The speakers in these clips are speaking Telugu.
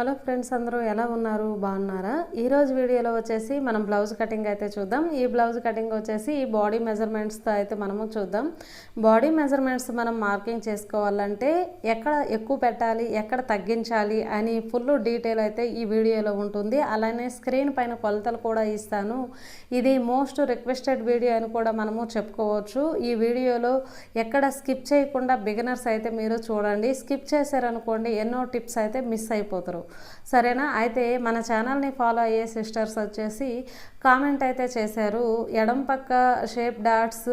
హలో ఫ్రెండ్స్ అందరూ ఎలా ఉన్నారు? బాగున్నారా? ఈరోజు వీడియోలో వచ్చేసి మనం బ్లౌజ్ కటింగ్ అయితే చూద్దాం. ఈ బ్లౌజ్ కటింగ్ వచ్చేసి ఈ బాడీ మెజర్మెంట్స్తో అయితే మనము చూద్దాం. బాడీ మెజర్మెంట్స్ మనం మార్కింగ్ చేసుకోవాలంటే ఎక్కడ ఎక్కువ పెట్టాలి ఎక్కడ తగ్గించాలి అని ఫుల్ డీటెయిల్ అయితే ఈ వీడియోలో ఉంటుంది. అలానే స్క్రీన్ పైన కొలతలు కూడా ఇస్తాను. ఇది మోస్ట్ రిక్వెస్టెడ్ వీడియో అని కూడా మనము చెప్పుకోవచ్చు. ఈ వీడియోలో ఎక్కడ స్కిప్ చేయకుండా బిగినర్స్ అయితే మీరు చూడండి. స్కిప్ చేశారనుకోండి ఎన్నో టిప్స్ అయితే మిస్ అయిపోతారు. సరేనా? అయితే మన ఛానల్ని ఫాలో అయ్యే సిస్టర్స్ వచ్చేసి కామెంట్ అయితే చేశారు. ఎడం పక్క షేప్ డాట్స్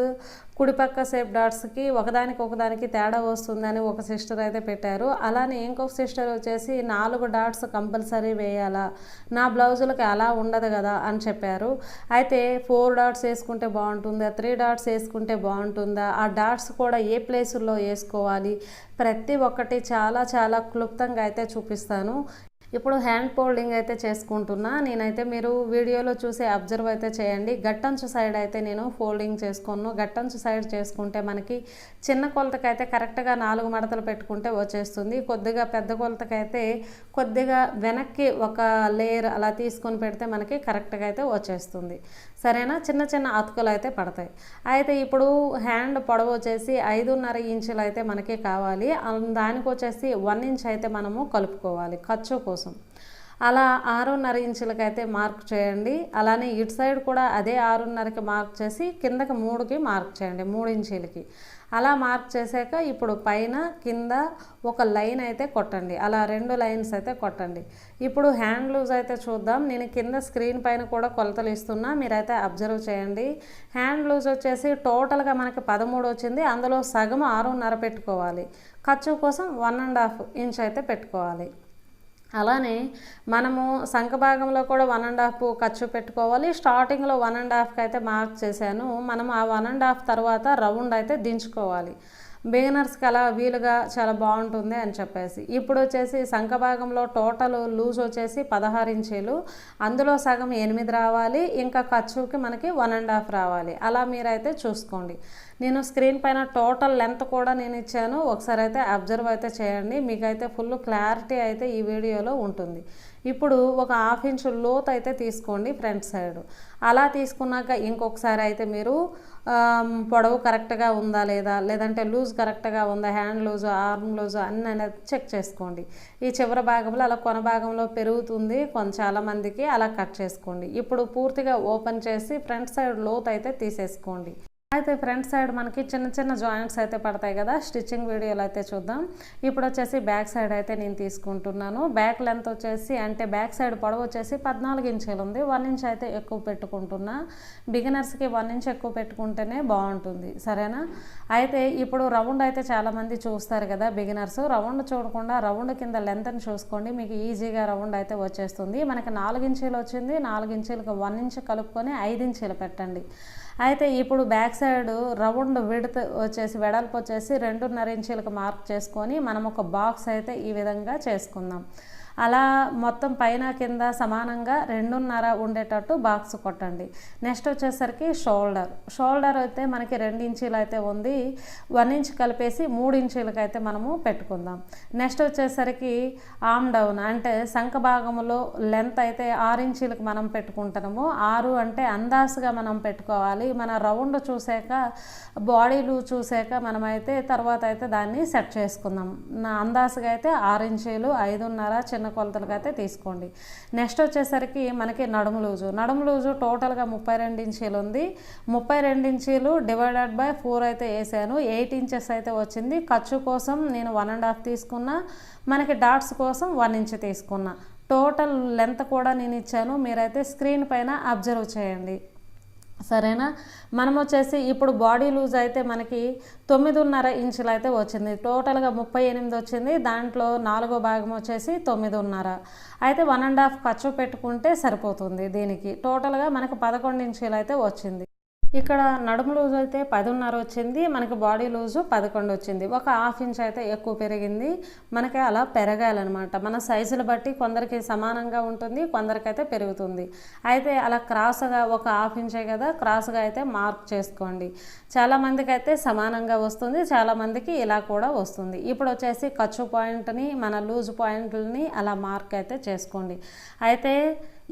కుడిపక్క సేఫ్ షేప్ డాట్స్కి ఒకదానికి ఒకదానికి తేడా వస్తుందని ఒక సిస్టర్ అయితే పెట్టారు. అలానే ఇంకొక సిస్టర్ వచ్చేసి నాలుగు డాట్స్ కంపల్సరీ వేయాలా? నా బ్లౌజులకి అలా ఉండదు కదా అని చెప్పారు. అయితే ఫోర్ డాట్స్ వేసుకుంటే బాగుంటుందా? త్రీ డాట్స్ వేసుకుంటే బాగుంటుందా? ఆ డాట్స్ కూడా ఏ ప్లేసుల్లో వేసుకోవాలి? ప్రతి ఒక్కటి చాలా చాలా క్లుప్తంగా అయితే చూపిస్తాను. ఇప్పుడు హ్యాండ్ ఫోల్డింగ్ అయితే చేసుకుంటున్నా. నేనైతే మీరు వీడియోలో చూసే అబ్జర్వ్ అయితే చేయండి. గట్టంచు సైడ్ అయితే నేను ఫోల్డింగ్ చేసుకున్నాను గట్టంచు సైడ్ చేసుకుంటే మనకి చిన్న కొలతకైతే కరెక్ట్గా నాలుగు మడతలు పెట్టుకుంటే వచ్చేస్తుంది. కొద్దిగా పెద్ద కొలతకైతే కొద్దిగా వెనక్కి ఒక లేయర్ అలా తీసుకొని పెడితే మనకి కరెక్ట్గా అయితే వచ్చేస్తుంది. సరేనా? చిన్న చిన్న అతుకులు అయితే పడతాయి. అయితే ఇప్పుడు హ్యాండ్ పొడవు వచ్చేసి ఐదున్నర ఇంచులు అయితే మనకి కావాలి. దానికి వచ్చేసి వన్ ఇంచ్ అయితే మనము కలుపుకోవాలి ఖర్చు కోసం. అలా ఆరున్నర ఇంచులకైతే మార్క్ చేయండి. అలానే ఇటు సైడ్ కూడా అదే ఆరున్నరకి మార్క్ చేసి కిందకి మూడుకి మార్క్ చేయండి మూడు ఇంచీలకి. అలా మార్క్ చేశాక ఇప్పుడు పైన కింద ఒక లైన్ అయితే కొట్టండి. అలా రెండు లైన్స్ అయితే కొట్టండి. ఇప్పుడు హ్యాండ్ లూజ్ అయితే చూద్దాం. నేను కింద స్క్రీన్ పైన కూడా కొలతలు ఇస్తున్నా. మీరైతే అబ్జర్వ్ చేయండి. హ్యాండ్ లూజ్ వచ్చేసి టోటల్గా మనకి పదమూడు వచ్చింది. అందులో సగం ఆరున్నర పెట్టుకోవాలి. ఖర్చు కోసం వన్ అండ్ హాఫ్ ఇంచ్ అయితే పెట్టుకోవాలి. అలానే మనము సంఖ భాగంలో కూడా వన్ అండ్ హాఫ్ ఖర్చు పెట్టుకోవాలి. స్టార్టింగ్లో వన్ అండ్ హాఫ్కి అయితే మార్క్ చేశాను. మనం ఆ వన్ అండ్ హాఫ్ తర్వాత రౌండ్ అయితే దించుకోవాలి. బిగినర్స్కి అలా వీలుగా చాలా బాగుంటుంది అని చెప్పేసి. ఇప్పుడు వచ్చేసి సంఖ భాగంలో టోటల్ లూజ్ వచ్చేసి పదహారు ఇంచీలు. అందులో సగం ఎనిమిది రావాలి. ఇంకా ఖర్చుకి మనకి వన్ అండ్ హాఫ్ రావాలి. అలా మీరైతే చూసుకోండి. నేను స్క్రీన్ పైన టోటల్ లెంత్ కూడా నేను ఇచ్చాను. ఒకసారి అయితే అబ్జర్వ్ అయితే చేయండి. మీకైతే ఫుల్ క్లారిటీ అయితే ఈ వీడియోలో ఉంటుంది. ఇప్పుడు ఒక హాఫ్ ఇంచ్ లోత్ అయితే తీసుకోండి ఫ్రంట్ సైడ్. అలా తీసుకున్నాక ఇంకొకసారి అయితే మీరు పొడవు కరెక్ట్గా ఉందా లేదా? లేదంటే లూజ్ కరెక్ట్గా ఉందా? హ్యాండ్ లూజ్ ఆర్మ్ లూజ్ అన్ని అనేది చెక్ చేసుకోండి. ఈ చివరి భాగంలో అలా కొన భాగంలో పెరుగుతుంది. కొంచెం చాలా మందికి అలా కట్ చేసుకోండి. ఇప్పుడు పూర్తిగా ఓపెన్ చేసి ఫ్రంట్ సైడ్ లోత్ అయితే తీసేసుకోండి. అయితే ఫ్రంట్ సైడ్ మనకి చిన్న చిన్న జాయింట్స్ అయితే పడతాయి కదా స్టిచ్చింగ్ వీడియోలు అయితే చూద్దాం. ఇప్పుడు వచ్చేసి బ్యాక్ సైడ్ అయితే నేను తీసుకుంటున్నాను. బ్యాక్ లెంత్ వచ్చేసి అంటే బ్యాక్ సైడ్ పొడవు వచ్చేసి పద్నాలుగు ఇంచులు ఉంది. వన్ ఇంచ్ అయితే ఎక్కువ పెట్టుకుంటున్నా. బిగినర్స్కి వన్ ఇంచ్ ఎక్కువ పెట్టుకుంటేనే బాగుంటుంది. సరేనా? అయితే ఇప్పుడు రౌండ్ అయితే చాలామంది చూస్తారు కదా బిగినర్స్. రౌండ్ చూడకుండా రౌండ్ కింద లెంత్ని చూసుకోండి. మీకు ఈజీగా రౌండ్ అయితే వచ్చేస్తుంది. మనకి నాలుగు ఇంచీలు వచ్చింది. నాలుగు ఇంచీలకు వన్ ఇంచ్ కలుపుకొని ఐదు ఇంచీలు పెట్టండి. అయితే ఇప్పుడు బ్యాక్ సైడ్ రౌండ్ విడత వచ్చేసి వెడల్పు వచ్చేసి రెండున్నర ఇంచులకు మార్క్ చేసుకొని మనం ఒక బాక్స్ అయితే ఈ విధంగా చేసుకుందాం. అలా మొత్తం పైన కింద సమానంగా రెండున్నర ఉండేటట్టు బాక్స్ కొట్టండి. నెక్స్ట్ వచ్చేసరికి షోల్డర్. షోల్డర్ అయితే మనకి రెండు ఇంచీలు అయితే ఉంది. వన్ ఇంచ్ కలిపేసి మూడు ఇంచీలకు అయితే మనము పెట్టుకుందాం. నెక్స్ట్ వచ్చేసరికి ఆమ్ డౌన్ అంటే శంఖ భాగంలో లెంత్ అయితే ఆరు ఇంచీలకు మనం పెట్టుకుంటున్నాము. ఆరు అంటే అందాసుగా మనం పెట్టుకోవాలి. మన రౌండ్ చూసాక బాడీలు చూసాక మనమైతే తర్వాత అయితే దాన్ని సెట్ చేసుకుందాం. నా అందాసుగా అయితే ఆరు ఇంచీలు ఐదున్నర చిన్న కొలతలుగా అయితే తీసుకోండి. నెక్స్ట్ వచ్చేసరికి మనకి నడుము లూజు. నడుము లూజు టోటల్గా ముప్పై రెండు ఇంచీలు ఉంది. ముప్పై రెండు ఇంచీలు డివైడెడ్ బై ఫోర్ అయితే వేసాను. ఎయిట్ ఇంచెస్ అయితే వచ్చింది. ఖర్చు కోసం నేను వన్ అండ్ హాఫ్ తీసుకున్నా. మనకి డాట్స్ కోసం వన్ ఇంచ్ తీసుకున్నా. టోటల్ లెంత్ కూడా నేను ఇచ్చాను. మీరైతే స్క్రీన్ పైన అబ్జర్వ్ చేయండి. సరేనా? మనం వచ్చేసి ఇప్పుడు బాడీ లూజ్ అయితే మనకి తొమ్మిదిన్నర ఇంచులు అయితే వచ్చింది. టోటల్గా ముప్పై ఎనిమిది వచ్చింది. దాంట్లో నాలుగో భాగం వచ్చేసి తొమ్మిదిన్నర. అయితే వన్ అండ్ హాఫ్ ఖర్చు పెట్టుకుంటే సరిపోతుంది దీనికి. టోటల్గా మనకు పదకొండు ఇంచులు అయితే వచ్చింది. ఇక్కడ నడుము లూజ్ అయితే పదిన్నర వచ్చింది మనకి బాడీ లూజు పదకొండు వచ్చింది. ఒక హాఫ్ ఇంచ్ అయితే ఎక్కువ పెరిగింది. మనకి అలా పెరగాలన్నమాట. మన సైజులు బట్టి కొందరికి సమానంగా ఉంటుంది కొందరికైతే పెరుగుతుంది. అయితే అలా క్రాస్గా ఒక హాఫ్ ఇంచే కదా క్రాస్గా అయితే మార్క్ చేసుకోండి. చాలామందికి అయితే సమానంగా వస్తుంది చాలామందికి ఇలా కూడా వస్తుంది. ఇప్పుడు వచ్చేసి ఖర్చు పాయింట్ని మన లూజ్ పాయింట్లని అలా మార్క్ అయితే చేసుకోండి. అయితే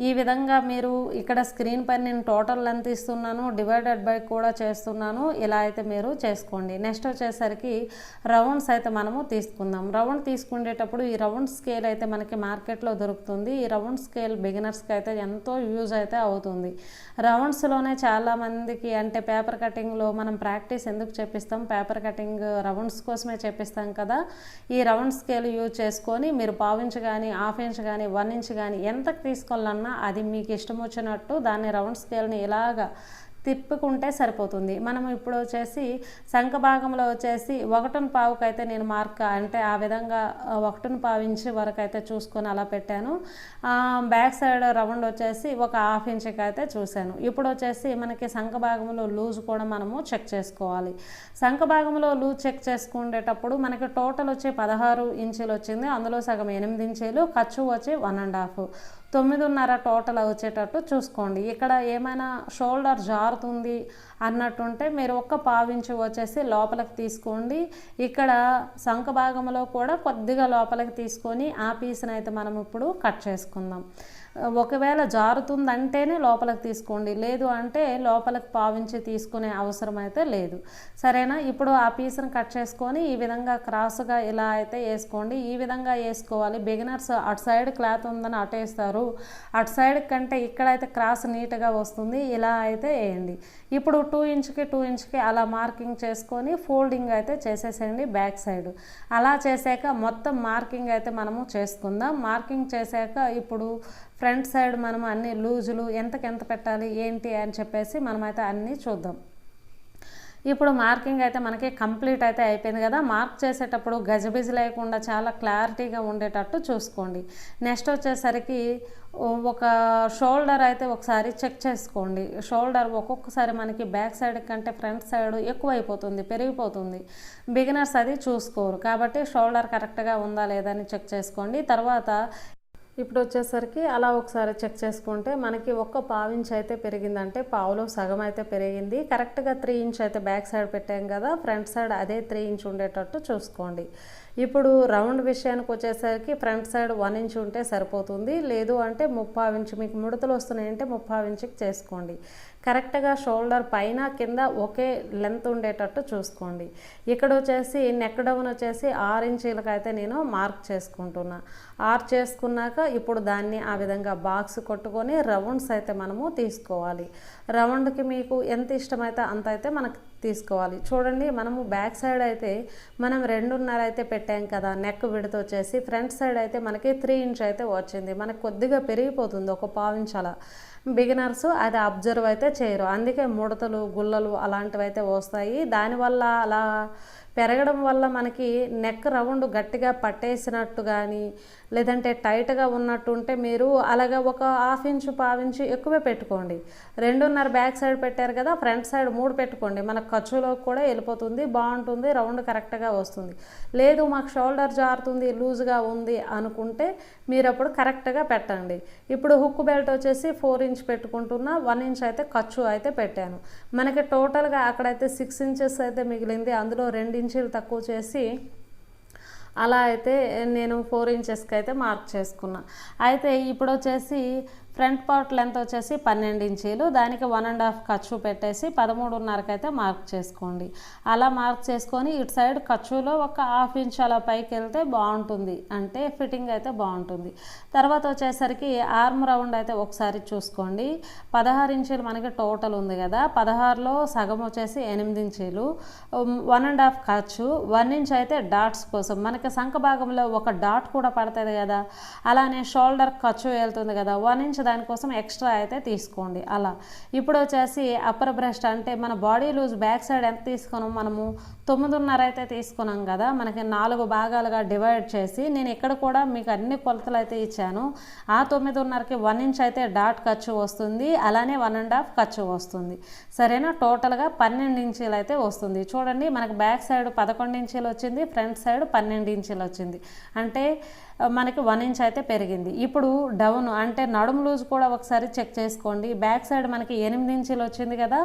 ఈ విధంగా మీరు ఇక్కడ స్క్రీన్ పైన నేను టోటల్ లెంత్ ఇస్తున్నాను డివైడెడ్ బై కూడా చేస్తున్నాను ఇలా అయితే మీరు చేసుకోండి. నెక్స్ట్ వచ్చేసరికి రౌండ్స్ అయితే మనము తీసుకుందాం. రౌండ్ తీసుకునేటప్పుడు ఈ రౌండ్ స్కేల్ అయితే మనకి మార్కెట్లో దొరుకుతుంది. ఈ రౌండ్ స్కేల్ బిగినర్స్కి అయితే ఎంతో యూజ్ అయితే అవుతుంది. రౌండ్స్లోనే చాలామందికి అంటే పేపర్ కటింగ్లో మన మనం ప్రాక్టీస్ ఎందుకు చేపిస్తాం? పేపర్ కటింగ్ రౌండ్స్ కోసమే చేపిస్తాం కదా. ఈ రౌండ్ స్కేల్ యూజ్ చేసుకొని మీరు పావు ఇంచ్ కానీ హాఫ్ ఇంచ్ కానీ వన్ ఇంచ్ కానీ ఎంతకు తీసుకోవాలన్నా అది మీకు ఇష్టం వచ్చినట్టు దాన్ని రౌండ్ స్కేల్ని ఇలాగా తిప్పుకుంటే సరిపోతుంది. మనం ఇప్పుడు వచ్చేసి శంఖ భాగంలో వచ్చేసి ఒకటిని పావుకైతే నేను మార్క్ అంటే ఆ విధంగా ఒకటిని పావు ఇంచ్ వరకు అయితే చూసుకొని అలా పెట్టాను. బ్యాక్ సైడ్ రౌండ్ వచ్చేసి ఒక హాఫ్ ఇంచ్కి అయితే చూశాను. ఇప్పుడు వచ్చేసి మనకి శంఖ భాగంలో లూజ్ కూడా మనము చెక్ చేసుకోవాలి. శంఖ భాగంలో లూజ్ చెక్ చేసుకునేటప్పుడు మనకి టోటల్ వచ్చి పదహారు ఇంచులు వచ్చింది. అందులో సగం ఎనిమిది ఇంచీలు ఖర్చు వచ్చి వన్ అండ్ హాఫ్. తొమ్మిదిన్నర టోటల్ వచ్చేటట్టు చూసుకోండి. ఇక్కడ ఏమైనా షోల్డర్ జారుతుంది అన్నట్టుంటే మీరు ఒక్క పావించి వచ్చేసి లోపలికి తీసుకోండి. ఇక్కడ శంఖ భాగంలో కూడా కొద్దిగా లోపలికి తీసుకొని ఆ పీస్ని అయితే మనం ఇప్పుడు కట్ చేసుకుందాం. ఒకవేళ జారుతుందంటేనే లోపలికి తీసుకోండి. లేదు అంటే లోపలికి పావించి తీసుకునే అవసరం అయితే లేదు. సరేనా? ఇప్పుడు ఆ పీస్ని కట్ చేసుకొని ఈ విధంగా క్రాస్గా ఇలా అయితే వేసుకోండి. ఈ విధంగా వేసుకోవాలి. బిగినర్స్ అటు సైడ్ క్లాత్ ఉందని అటు వేస్తారు. అటు సైడ్ కంటే ఇక్కడైతే క్రాస్ నీట్గా వస్తుంది. ఇలా అయితే వేయండి. ఇప్పుడు టూ ఇంచ్కి టూ ఇంచ్కి అలా మార్కింగ్ చేసుకొని ఫోల్డింగ్ అయితే చేసేసేయండి బ్యాక్ సైడ్. అలా చేసాక మొత్తం మార్కింగ్ అయితే మనము చేసుకుందాం. మార్కింగ్ చేశాక ఇప్పుడు ఫ్రంట్ సైడ్ మనం అన్ని లూజులు ఎంతకెంత పెట్టాలి ఏంటి అని చెప్పేసి మనమైతే అన్నీ చూద్దాం. ఇప్పుడు మార్కింగ్ అయితే మనకి కంప్లీట్ అయితే అయిపోయింది కదా. మార్క్ చేసేటప్పుడు గజబిజి లేకుండా చాలా క్లారిటీగా ఉండేటట్టు చూసుకోండి. నెక్స్ట్ వచ్చేసరికి ఒక షోల్డర్ అయితే ఒకసారి చెక్ చేసుకోండి. షోల్డర్ ఒక్కొక్కసారి మనకి బ్యాక్ సైడ్ కంటే ఫ్రంట్ సైడ్ ఎక్కువ అయిపోతుంది పెరిగిపోతుంది. బిగినర్స్ అది చూసుకోరు. కాబట్టి షోల్డర్ కరెక్ట్గా ఉందా లేదా అని చెక్ చేసుకోండి. తర్వాత ఇప్పుడు వచ్చేసరికి అలా ఒకసారి చెక్ చేసుకుంటే మనకి ఒక్క పావు అయితే పెరిగిందంటే పావులో సగం అయితే పెరిగింది. కరెక్ట్గా త్రీ ఇంచ్ అయితే బ్యాక్ సైడ్ పెట్టాం కదా ఫ్రంట్ సైడ్ అదే త్రీ ఇంచ్ ఉండేటట్టు చూసుకోండి. ఇప్పుడు రౌండ్ విషయానికి వచ్చేసరికి ఫ్రంట్ సైడ్ వన్ ఇంచ్ ఉంటే సరిపోతుంది. లేదు అంటే ముప్పావు ఇంచ్ మీకు ముడతలు వస్తున్నాయంటే ముప్పావు ఇంచుకి చేసుకోండి. కరెక్ట్గా షోల్డర్ పైన కింద ఒకే లెంత్ ఉండేటట్టు చూసుకోండి. ఇక్కడ వచ్చేసి నెక్ డౌన్ వచ్చేసి ఆరు ఇంచీలకైతే అయితే నేను మార్క్ చేసుకుంటున్నా. ఆర్ చేసుకున్నాక ఇప్పుడు దాన్ని ఆ విధంగా బాక్స్ కొట్టుకొని రౌండ్స్ అయితే మనము తీసుకోవాలి. రౌండ్కి మీకు ఎంత ఇష్టమైతే అంత అయితే మనకు తీసుకోవాలి. చూడండి మనము బ్యాక్ సైడ్ అయితే మనం రెండున్నర అయితే పెట్టాం కదా నెక్ విడత వచ్చేసి ఫ్రంట్ సైడ్ అయితే మనకి త్రీ ఇంచ్ అయితే వచ్చింది. మనకు కొద్దిగా పెరిగిపోతుంది ఒక పావు అలా. బిగినర్స్ అది అబ్జర్వ్ అయితే చేయరు. అందుకే ముడతలు గుల్లలు అలాంటివి అయితే వస్తాయి. దానివల్ల అలా పెరగడం వల్ల మనకి నెక్ రౌండ్ గట్టిగా పట్టేసినట్టు కానీ లేదంటే టైట్గా ఉన్నట్టు ఉంటే మీరు అలాగా ఒక హాఫ్ ఇంచు పావించు ఎక్కువే పెట్టుకోండి. రెండున్నర బ్యాక్ సైడ్ పెట్టారు కదా ఫ్రంట్ సైడ్ మూడు పెట్టుకోండి. మన ఖర్చులో కూడా వెళ్ళిపోతుంది బాగుంటుంది రౌండ్ కరెక్ట్గా వస్తుంది. లేదు మాకు షోల్డర్ జారుతుంది లూజ్గా ఉంది అనుకుంటే మీరు అప్పుడు కరెక్ట్గా పెట్టండి. ఇప్పుడు హుక్ బెల్ట్ వచ్చేసి ఫోర్ ఇంచ్ పెట్టుకుంటున్నా వన్ ఇంచ్ అయితే ఖర్చు అయితే పెట్టాను. మనకి టోటల్గా అక్కడైతే సిక్స్ ఇంచెస్ అయితే మిగిలింది అందులో రెండు ఇంచులు తక్కువ చేసి అలా అయితే నేను ఫోర్ ఇంచెస్కి అయితే మార్క్ చేసుకున్నా. అయితే ఇప్పుడు వచ్చేసి ఫ్రంట్ పార్ట్ లెంత్ వచ్చేసి పన్నెండు ఇంచీలు దానికి వన్ అండ్ హాఫ్ ఖర్చు పెట్టేసి పదమూడున్నరకు అయితే మార్క్ చేసుకోండి. అలా మార్క్ చేసుకొని ఇటు సైడ్ ఖర్చులో ఒక హాఫ్ ఇంచ్ అలా పైకి వెళ్తే బాగుంటుంది. అంటే ఫిట్టింగ్ అయితే బాగుంటుంది. తర్వాత వచ్చేసరికి ఆర్మ్ రౌండ్ అయితే ఒకసారి చూసుకోండి. పదహారు ఇంచీలు మనకి టోటల్ ఉంది కదా. పదహారులో సగం వచ్చేసి ఎనిమిది ఇంచీలు. వన్ అండ్ హాఫ్ ఖర్చు. వన్ ఇంచ్ అయితే డాట్స్ కోసం. మనకి సంఖ భాగంలో ఒక డాట్ కూడా పడుతుంది కదా. అలానే షోల్డర్ ఖర్చు వెళ్తుంది కదా. వన్ ఇంచ్ దానికోసం ఎక్స్ట్రా అయితే తీసుకోండి అలా. ఇప్పుడు వచ్చేసి అప్పర్ బ్రెస్ట్ అంటే మన బాడీ లూజ్ బ్యాక్ సైడ్ ఎంత తీసుకున్నాం మనము? తొమ్మిదిన్నర అయితే తీసుకున్నాం కదా మనకి నాలుగు భాగాలుగా డివైడ్ చేసి నేను ఇక్కడ కూడా మీకు అన్ని కొలతలు అయితే ఇచ్చాను. ఆ తొమ్మిదిన్నరకి వన్ ఇంచ్ అయితే డాట్ ఖర్చు వస్తుంది అలానే వన్ అండ్ హాఫ్ ఖర్చు వస్తుంది. సరేనా? టోటల్గా పన్నెండు ఇంచీలు అయితే వస్తుంది. చూడండి మనకి బ్యాక్ సైడ్ పదకొండు ఇంచీలు వచ్చింది ఫ్రంట్ సైడ్ పన్నెండు ఇంచీలు వచ్చింది. అంటే మనకి వన్ ఇంచ్ అయితే పెరిగింది. ఇప్పుడు డౌన్ అంటే నడుము లూజ్ కూడా ఒకసారి చెక్ చేసుకోండి. బ్యాక్ సైడ్ మనకి ఎనిమిది ఇంచీలు వచ్చింది కదా.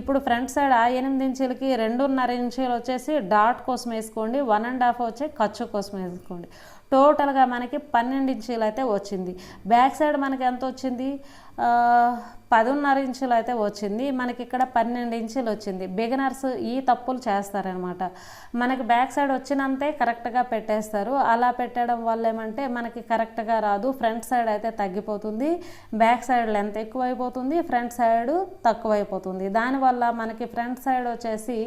ఇప్పుడు ఫ్రంట్ సైడ్ ఆ ఎనిమిది ఇంచీలకి రెండున్నర ఇంచీలు వచ్చేసి డాట్ కోసం వేసుకోండి. వన్ అండ్ హాఫ్ వచ్చే ఖర్చు కోసం వేసుకోండి. టోటల్గా మనకి పన్నెండు ఇంచీలు అయితే వచ్చింది. బ్యాక్ సైడ్ మనకి ఎంత వచ్చింది? పదిన్నర ఇంచులు అయితే వచ్చింది. మనకి ఇక్కడ పన్నెండు ఇంచులు వచ్చింది. బిగినర్స్ ఈ తప్పులు చేస్తారనమాట మనకి బ్యాక్ సైడ్ వచ్చినంతే కరెక్ట్గా పెట్టేస్తారు. అలా పెట్టడం వల్ల ఏమంటే మనకి కరెక్ట్గా రాదు. ఫ్రంట్ సైడ్ అయితే తగ్గిపోతుంది. బ్యాక్ సైడ్ లెంత్ ఎక్కువైపోతుంది. ఫ్రంట్ సైడ్ తక్కువైపోతుంది. దానివల్ల మనకి ఫ్రంట్ సైడ్ వచ్చేసి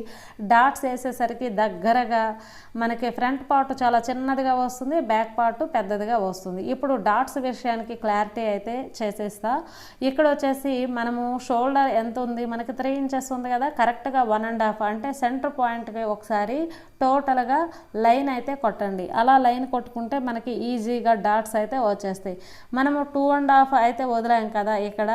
డాట్స్ వేసేసరికి దగ్గరగా మనకి ఫ్రంట్ పార్ట్ చాలా చిన్నదిగా వస్తుంది. బ్యాక్ పార్ట్ పెద్దదిగా వస్తుంది. ఇప్పుడు డాట్స్ విషయానికి క్లారిటీ అయితే చేసేస్తా. ఇక్కడ వచ్చేసి మనము షోల్డర్ ఎంత ఉంది? మనకి త్రీ ఇంచెస్ ఉంది కదా కరెక్ట్గా వన్ అండ్ హాఫ్ అంటే సెంటర్ పాయింట్కి ఒకసారి టోటల్గా లైన్ అయితే కొట్టండి. అలా లైన్ కొట్టుకుంటే మనకి ఈజీగా డాట్స్ అయితే వచ్చేస్తాయి. మనము టూ అండ్ హాఫ్ అయితే వదిలాం కదా ఇక్కడ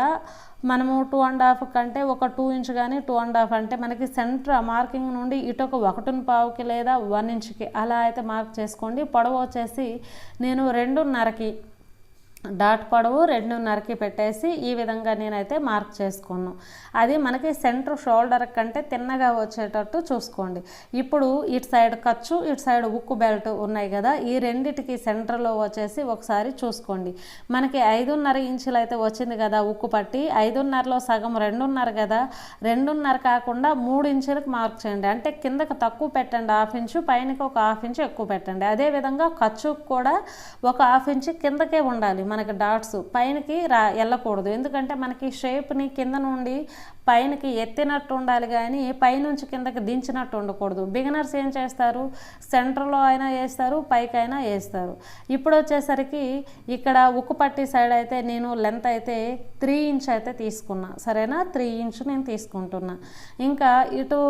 మనము టూ అండ్ హాఫ్ కంటే ఒక టూ ఇంచ్ కానీ టూ అండ్ హాఫ్ అంటే మనకి సెంటర్ మార్కింగ్ నుండి ఇటు ఒక ఒకటిన పావుకి లేదా వన్ ఇంచ్కి అలా అయితే మార్క్ చేసుకోండి. పొడవు వచ్చేసి నేను రెండున్నరకి డాట్ పొడవు రెండున్నరకి పెట్టేసి ఈ విధంగా నేనైతే మార్క్ చేసుకున్నాను. అది మనకి సెంటర్ షోల్డర్ కంటే తిన్నగా వచ్చేటట్టు చూసుకోండి. ఇప్పుడు ఇటు సైడ్ ఖర్చు ఇటు సైడ్ ఉక్కు బెల్ట్ ఉన్నాయి కదా ఈ రెండిటికి సెంటర్లో వచ్చేసి ఒకసారి చూసుకోండి. మనకి ఐదున్నర ఇంచులు అయితే వచ్చింది కదా ఉక్కు పట్టి ఐదున్నరలో సగం రెండున్నర కదా రెండున్నర కాకుండా మూడు ఇంచులకు మార్క్ చేయండి. అంటే కిందకు తక్కువ పెట్టండి హాఫ్ ఇంచు పైనకి ఒక హాఫ్ ఇంచు ఎక్కువ పెట్టండి. అదేవిధంగా ఖర్చు కూడా ఒక హాఫ్ ఇంచు కిందకే ఉండాలి. మనకి డాట్స్ పైనకి రా వెళ్ళకూడదు ఎందుకంటే మనకి షేప్ని కింద నుండి పైనకి ఎత్తినట్టు ఉండాలి కానీ పైనుంచి కిందకి దించినట్టు ఉండకూడదు. బిగినర్స్ ఏం చేస్తారు? సెంటర్లో అయినా వేస్తారు పైకి అయినా వేస్తారు ఇప్పుడు వచ్చేసరికి ఇక్కడ ఉక్కు పట్టి సైడ్ అయితే నేను లెంత్ అయితే త్రీ ఇంచ్ అయితే తీసుకున్నా. సరేనా? త్రీ ఇంచ్ నేను తీసుకుంటున్నా. ఇంకా ఇటు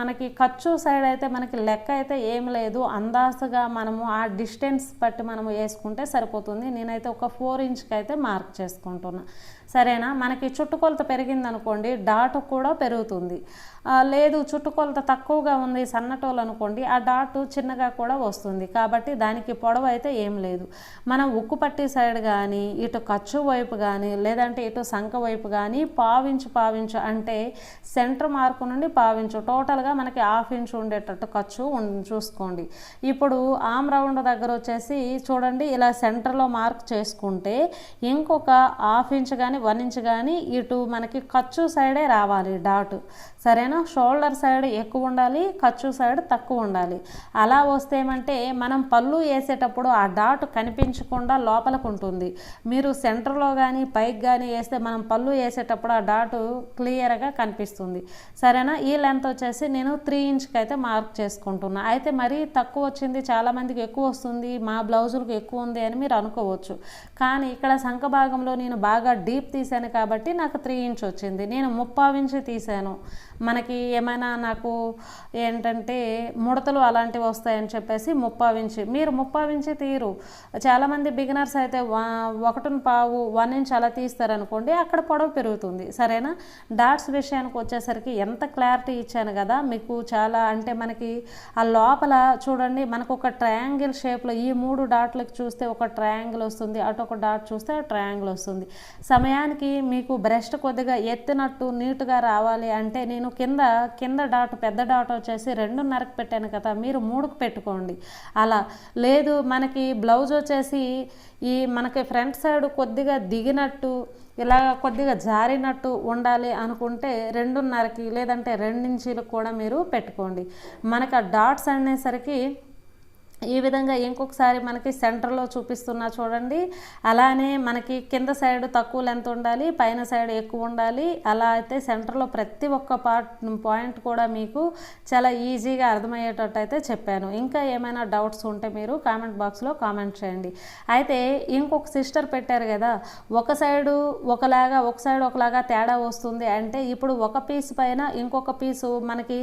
మనకి ఖర్చు సైడ్ అయితే మనకి లెక్క అయితే ఏం లేదు. అందాసుగా మనము ఆ డిస్టెన్స్ బట్టి మనము వేసుకుంటే సరిపోతుంది. నేనైతే ఒక ఫోర్ ఇంచ్కి అయితే మార్క్ చేసుకుంటున్నాను సరేనా? మనకి చుట్టుకొలత పెరిగిందనుకోండి డాట్ కూడా పెరుగుతుంది. లేదు చుట్టుకొలత తక్కువగా ఉంది సన్నటోలు అనుకోండి ఆ డాట్ చిన్నగా కూడా వస్తుంది. కాబట్టి దానికి పొడవు అయితే ఏం లేదు. మనం ఉక్కు పట్టి సైడ్ కానీ ఇటు ఖర్చు వైపు కానీ లేదంటే ఇటు సంఖ వైపు కానీ పావించు పావించు అంటే సెంటర్ మార్కు నుండి పావించు. టోటల్గా మనకి హాఫ్ ఇంచ్ ఉండేటట్టు ఖర్చు చూసుకోండి. ఇప్పుడు ఆమ్ రౌండ్ దగ్గర వచ్చేసి చూడండి ఇలా సెంటర్లో మార్క్ చేసుకుంటే ఇంకొక హాఫ్ ఇంచ్ కానీ వన్ ఇంచ్ కానీ ఇటు మనకి ఖర్చు సైడే రావాలి డాట్. సరేనా? షోల్డర్ సైడ్ ఎక్కువ ఉండాలి ఖర్చు సైడ్ తక్కువ ఉండాలి. అలా వస్తే ఏమంటే మనం పళ్ళు వేసేటప్పుడు ఆ డాట్ కనిపించకుండా లోపలకు ఉంటుంది. మీరు సెంటర్లో కానీ పైకి కానీ వేస్తే మనం పళ్ళు వేసేటప్పుడు ఆ డాట్ క్లియర్గా కనిపిస్తుంది. సరేనా? ఈ లెంత్ వచ్చేసి నేను త్రీ ఇంచ్కి అయితే మార్క్ చేసుకుంటున్నా. అయితే మరీ తక్కువ వచ్చింది చాలామందికి ఎక్కువ వస్తుంది మా బ్లౌజులకు ఎక్కువ ఉంది అని మీరు అనుకోవచ్చు. కానీ ఇక్కడ సంఖ భాగంలో నేను బాగా డీప్ తీసాను కాబట్టి నాకు త్రీ ఇంచ్ వచ్చింది. నేను ముప్పావు ఇంచ్ తీసాను మనకి ఏమైనా నాకు ఏంటంటే ముడతలు అలాంటివి వస్తాయని చెప్పేసి ముప్పావించి. మీరు ముప్పావించి తీరు. చాలామంది బిగినర్స్ అయితే ఒకటిని పావు వన్ ఇంచ్ అలా తీస్తారనుకోండి అక్కడ పొడవు పెరుగుతుంది. సరేనా? డాట్స్ విషయానికి వచ్చేసరికి ఎంత క్లారిటీ ఇచ్చాను కదా మీకు చాలా అంటే మనకి ఆ లోపల చూడండి మనకు ఒక ట్రయాంగిల్ షేప్లో ఈ మూడు డాట్లకు చూస్తే ఒక ట్రయాంగిల్ వస్తుంది అటు ఒక డాట్ చూస్తే ట్రయాంగిల్ వస్తుంది. సమయానికి మీకు బ్రెస్ట్ కొద్దిగా ఎత్తినట్టు నీట్గా రావాలి అంటే నేను కింద కింద డాట్ పెద్ద డాట్ వచ్చేసి రెండున్నరకు పెట్టాను కదా మీరు మూడుకు పెట్టుకోండి. అలా. లేదు మనకి బ్లౌజ్ వచ్చేసి ఈ మనకి ఫ్రంట్ సైడ్ కొద్దిగా దిగినట్టు ఇలా కొద్దిగా జారినట్టు ఉండాలి అనుకుంటే రెండున్నరకి లేదంటే రెండించీలకు కూడా మీరు పెట్టుకోండి. మనకు ఆ డాట్స్ అనేసరికి ఈ విధంగా ఇంకొకసారి మనకి సెంటర్లో చూపిస్తున్నా చూడండి. అలానే మనకి కింద సైడ్ తక్కువ లెంత్ ఉండాలి పైన సైడ్ ఎక్కువ ఉండాలి. అలా అయితే సెంటర్లో ప్రతి ఒక్క పార్ట్ పాయింట్ కూడా మీకు చాలా ఈజీగా అర్థమయ్యేటట్టు అయితే చెప్పాను. ఇంకా ఏమైనా డౌట్స్ ఉంటే మీరు కామెంట్ బాక్స్లో కామెంట్ చేయండి. అయితే ఇంకొక సిస్టర్ పెట్టారు కదా ఒక సైడు ఒకలాగా ఒక సైడ్ ఒకలాగా తేడా వస్తుంది అంటే ఇప్పుడు ఒక పీస్ పైన ఇంకొక పీసు మనకి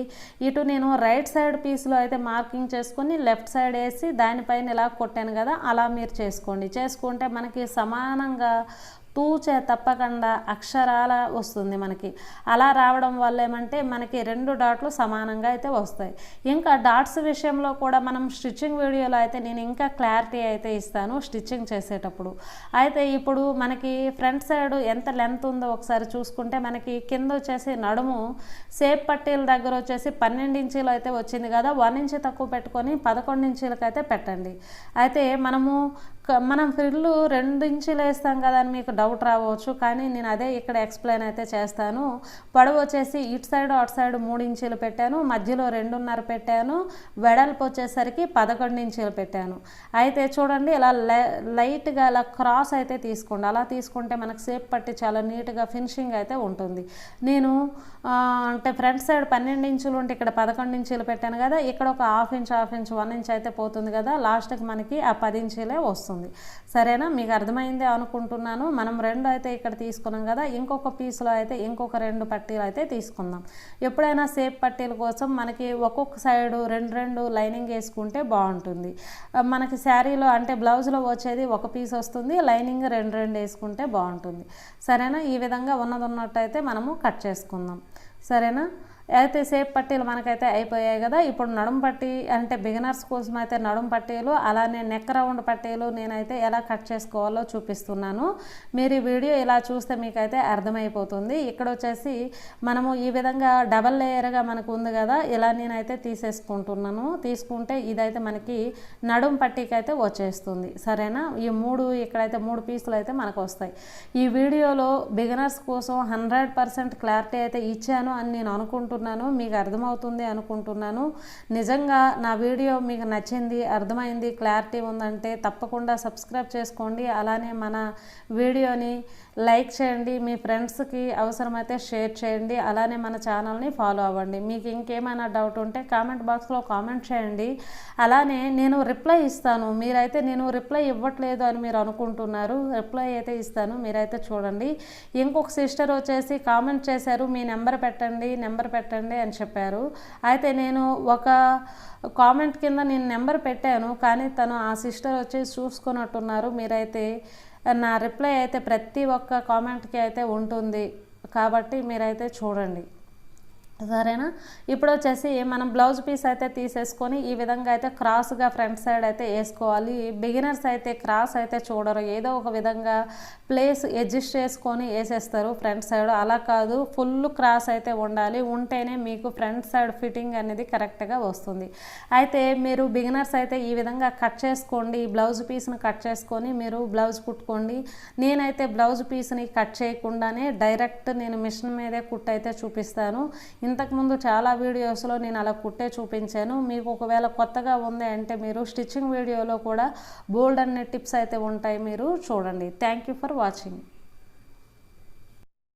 ఇటు నేను రైట్ సైడ్ పీస్లో అయితే మార్కింగ్ చేసుకొని లెఫ్ట్ సైడ్ వేసి దానిపైన ఇలా కొట్టాను కదా అలా మీరు చేసుకోండి. చేసుకుంటే మనకి సమానంగా తూచే తప్పకుండా అక్షరాల వస్తుంది మనకి. అలా రావడం వల్ల ఏమంటే మనకి రెండు డాట్లు సమానంగా అయితే వస్తాయి. ఇంకా డాట్స్ విషయంలో కూడా మనం స్టిచ్చింగ్ వీడియోలో అయితే నేను ఇంకా క్లారిటీ అయితే ఇస్తాను స్టిచ్చింగ్ చేసేటప్పుడు. అయితే ఇప్పుడు మనకి ఫ్రంట్ సైడ్ ఎంత లెంత్ ఉందో ఒకసారి చూసుకుంటే మనకి కింద వచ్చేసి నడుము సేప్ పట్టీల దగ్గర వచ్చేసి పన్నెండు ఇంచీలు అయితే వచ్చింది కదా వన్ ఇంచ్ తక్కువ పెట్టుకొని పదకొండు ఇంచీలకైతే పెట్టండి. అయితే మనము మనం ఫ్రిల్లు రెండు ఇంచులు వేస్తాం కదా అని మీకు డౌట్ రావచ్చు కానీ నేను అదే ఇక్కడ ఎక్స్ప్లెయిన్ అయితే చేస్తాను. పొడవు వచ్చేసి ఇటు సైడ్ అటు సైడ్ మూడు ఇంచులు పెట్టాను మధ్యలో రెండున్నర పెట్టాను వెడల్పు వచ్చేసరికి పదకొండు ఇంచులు పెట్టాను. అయితే చూడండి ఇలా లైట్గా అలా క్రాస్ అయితే తీసుకోండి. అలా తీసుకుంటే మనకు సేప్ పట్టి చాలా నీట్గా ఫినిషింగ్ అయితే ఉంటుంది. నేను అంటే ఫ్రంట్ సైడ్ పన్నెండు ఇంచులు ఉంటే ఇక్కడ పదకొండు ఇంచులు పెట్టాను కదా ఇక్కడ ఒక half inch half inch one inch అయితే పోతుంది కదా లాస్ట్కి మనకి ఆ పది ఇంచులే వస్తుంది. సరేనా? మీకు అర్థమైంది అనుకుంటున్నాను. మనం రెండు అయితే ఇక్కడ తీసుకున్నాం కదా ఇంకొక పీస్లో అయితే ఇంకొక రెండు పట్టీలు అయితే తీసుకుందాం. ఎప్పుడైనా సేప్ పట్టీల కోసం మనకి ఒక్కొక్క సైడు రెండు రెండు లైనింగ్ వేసుకుంటే బాగుంటుంది. మనకి శారీలో అంటే బ్లౌజ్లో వచ్చేది ఒక పీస్ వస్తుంది లైనింగ్ రెండు రెండు వేసుకుంటే బాగుంటుంది. సరేనా? ఈ విధంగా ఉన్నది ఉన్నట్టయితే మనము కట్ చేసుకుందాం. సరేనా? అయితే సేఫ్ పట్టీలు మనకైతే అయిపోయాయి కదా ఇప్పుడు నడుము పట్టి అంటే బిగినర్స్ కోసం అయితే నడుము పట్టీలు అలానే నెక్ రౌండ్ పట్టీలు నేనైతే ఎలా కట్ చేసుకోవాలో చూపిస్తున్నాను. మీరు ఈ వీడియో ఇలా చూస్తే మీకైతే అర్థమైపోతుంది. ఇక్కడ వచ్చేసి మనము ఈ విధంగా డబల్ లేయర్గా మనకు ఉంది కదా ఇలా నేనైతే తీసేసుకుంటున్నాను. తీసుకుంటే ఇదైతే మనకి నడుము పట్టీకి అయితే వచ్చేస్తుంది. సరేనా? ఈ మూడు ఇక్కడైతే మూడు పీసులు అయితే మనకు వస్తాయి. ఈ వీడియోలో బిగినర్స్ కోసం హండ్రెడ్ పర్సెంట్ క్లారిటీ అయితే ఇచ్చాను అని నేను అనుకుంటున్నాను అనుకుంటున్నాను మీకు అర్థమవుతుంది అనుకుంటున్నాను. నిజంగా నా వీడియో మీకు నచ్చింది అర్థమైంది క్లారిటీ ఉందంటే తప్పకుండా సబ్స్క్రైబ్ చేసుకోండి. అలానే మన వీడియోని లైక్ చేయండి మీ ఫ్రెండ్స్కి అవసరమైతే షేర్ చేయండి అలానే మన ఛానల్ని ఫాలో అవ్వండి. మీకు ఇంకేమైనా డౌట్ ఉంటే కామెంట్ బాక్స్లో కామెంట్ చేయండి. అలానే నేను రిప్లై ఇస్తాను. మీరైతే నేను రిప్లై ఇవ్వట్లేదు అని మీరు అనుకుంటున్నారు. రిప్లై అయితే ఇస్తాను మీరైతే చూడండి. ఇంకొక సిస్టర్ వచ్చేసి కామెంట్ చేశారు మీ నెంబర్ పెట్టండి నెంబర్ పెట్టండి. పెట్టండి అని చెప్పారు. అయితే నేను ఒక కామెంట్ కింద నేను నెంబర్ పెట్టాను కానీ తను ఆ సిస్టర్ వచ్చేసి చూసుకున్నట్టున్నారు. మీరైతే నా రిప్లై అయితే ప్రతి ఒక్క కామెంట్కి అయితే ఉంటుంది. కాబట్టి మీరైతే చూడండి. సరేనా? ఇప్పుడు వచ్చేసి మనం బ్లౌజ్ పీస్ అయితే తీసేసుకొని ఈ విధంగా అయితే క్రాస్గా ఫ్రంట్ సైడ్ అయితే వేసుకోవాలి. బిగినర్స్ అయితే క్రాస్ అయితే చూడరు. ఏదో ఒక విధంగా ప్లేస్ అడ్జస్ట్ చేసుకొని వేసేస్తారు ఫ్రంట్ సైడ్. అలా కాదు ఫుల్ క్రాస్ అయితే ఉండాలి. ఉంటేనే మీకు ఫ్రంట్ సైడ్ ఫిట్టింగ్ అనేది కరెక్ట్గా వస్తుంది. అయితే మీరు బిగినర్స్ అయితే ఈ విధంగా కట్ చేసుకోండి. బ్లౌజ్ పీస్ని కట్ చేసుకొని మీరు బ్లౌజ్ కుట్టుకోండి. నేనైతే బ్లౌజ్ పీస్ని కట్ చేయకుండానే డైరెక్ట్ నేను మిషన్ మీదే కుట్ అయితే చూపిస్తాను. ఇంతకుముందు చాలా వీడియోస్లో నేను అలా కుట్టే చూపించాను. మీకు ఒకవేళ కొత్తగా ఉంది అంటే మీరు స్టిచ్చింగ్ వీడియోలో కూడా బోల్డ్ అనే టిప్స్ అయితే ఉంటాయి మీరు చూడండి. Thank you for watching